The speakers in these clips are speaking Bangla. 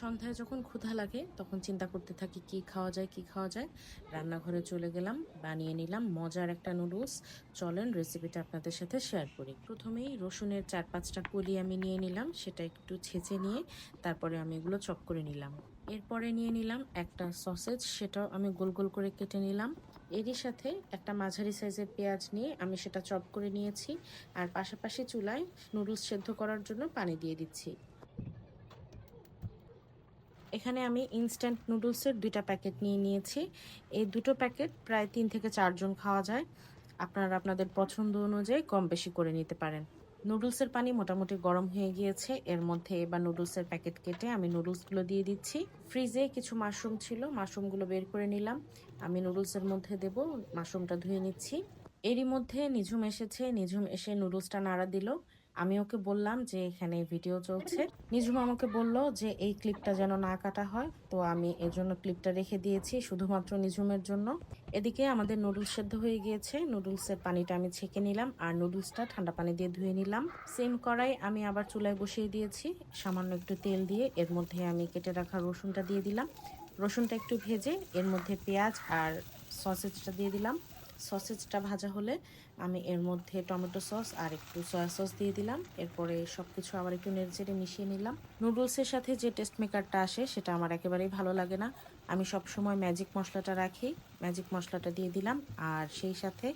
সন্ধ্যায় যখন ক্ষুধা লাগে, তখন চিন্তা করতে থাকি কি খাওয়া যায়, কি খাওয়া যায়। রান্নাঘরে চলে গেলাম, বানিয়ে নিলাম মজার একটা নুডলস চলেন রেসিপিটা আপনাদের সাথে শেয়ার করি। প্রথমেই রসুনের চার পাঁচটা কলি আমি নিয়ে নিলাম, সেটা একটু ছেঁচে নিয়ে তারপরে আমি এগুলো চপ করে নিলাম। এরপরে নিয়ে নিলাম একটা সসেজ সেটাও আমি গোল গোল করে কেটে নিলাম। এরই সাথে একটা মাঝারি সাইজের পেঁয়াজ নিয়ে আমি সেটা চপ করে নিয়েছি। আর পাশাপাশি চুলায় নুডলস সেদ্ধ করার জন্য পানি দিয়ে দিচ্ছি। এখানে আমি ইনস্ট্যান্ট নুডলসের দুইটা প্যাকেট নিয়ে নিয়েছি। এই দুটো প্যাকেট প্রায় তিন থেকে চারজন খাওয়া যায়। আপনারা আপনাদের পছন্দ অনুযায়ী কম বেশি করে নিতে পারেন। নুডলসের পানি মোটামুটি গরম হয়ে গিয়েছে। এর মধ্যে এবার নুডলসের প্যাকেট কেটে আমি নুডলসগুলো দিয়ে দিচ্ছি। ফ্রিজে কিছু মাশরুম ছিল মাশরুমগুলো বের করে নিলাম। আমি নুডলসের মধ্যে দেব মাশরুমটা ধুয়ে নিচ্ছি। এরই মধ্যে নিঝুম এসেছে। নিঝুম এসে নুডলসটা নাড়া দিল। আমি ওকে বললাম যে এখানে ভিডিও চলছে। নিঝুম আমাকে বলল যে এই ক্লিপটা যেন না কাটা হয়, তো আমি এর জন্য ক্লিপটা রেখে দিয়েছি শুধুমাত্র নিঝুমের জন্য। এদিকে আমাদের নুডলস সেদ্ধ হয়ে গিয়েছে নুডলসের পানিটা আমি ছেঁকে নিলাম আর নুডলসটা ঠান্ডা পানি দিয়ে ধুয়ে নিলাম। সেম কড়াই আমি আবার চুলায় বসিয়ে দিয়েছি, সামান্য একটু তেল দিয়ে। এর মধ্যে আমি কেটে রাখা রসুনটা দিয়ে দিলাম। রসুনটা একটু ভেজে এর মধ্যে পেঁয়াজ আর সসেজটা দিয়ে দিলাম। সসেজটা ভাজা হলে আমি এর মধ্যে টমেটো সস আর একটু সয়া সস দিয়ে দিলাম। এরপরে সব কিছু আবার একটু নেড়েচেড়ে মিশিয়ে নিলাম। নুডলসের সাথে যে টেস্ট মেকারটা আসে, সেটা আমার একেবারেই ভালো লাগে না। আমি সব সময় ম্যাজিক মশলাটা রাখি ম্যাজিক মশলাটা দিয়ে দিলাম। আর সেই সাথে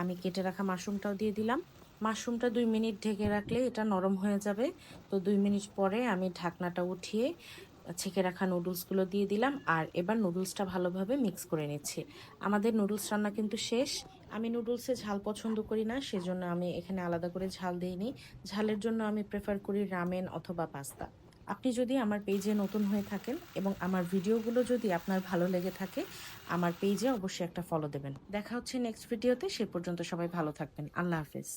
আমি কেটে রাখা মাশরুমটাও দিয়ে দিলাম। মাশরুমটা দুই মিনিট ঢেকে রাখলে এটা নরম হয়ে যাবে। তো দুই মিনিট পরে আমি ঢাকনাটা উঠিয়ে ছেঁকে রাখা নুডলসগুলো দিয়ে দিলাম আর এবার নুডলসটা ভালোভাবে মিক্স করে নিচ্ছি। আমাদের নুডলস রান্না কিন্তু শেষ। আমি নুডলসে ঝাল পছন্দ করি না, সেজন্য আমি এখানে আলাদা করে ঝাল দিইনি। ঝালের জন্য আমি প্রেফার করি রামেন অথবা পাস্তা আপনি যদি আমার পেজে নতুন হয়ে থাকেন এবং আমার ভিডিওগুলো যদি আপনার ভালো লেগে থাকে, আমার পেজে অবশ্যই একটা ফলো দেবেন। দেখা হচ্ছে নেক্সট ভিডিওতে সে পর্যন্ত সবাই ভালো থাকবেন। আল্লাহ হাফেজ।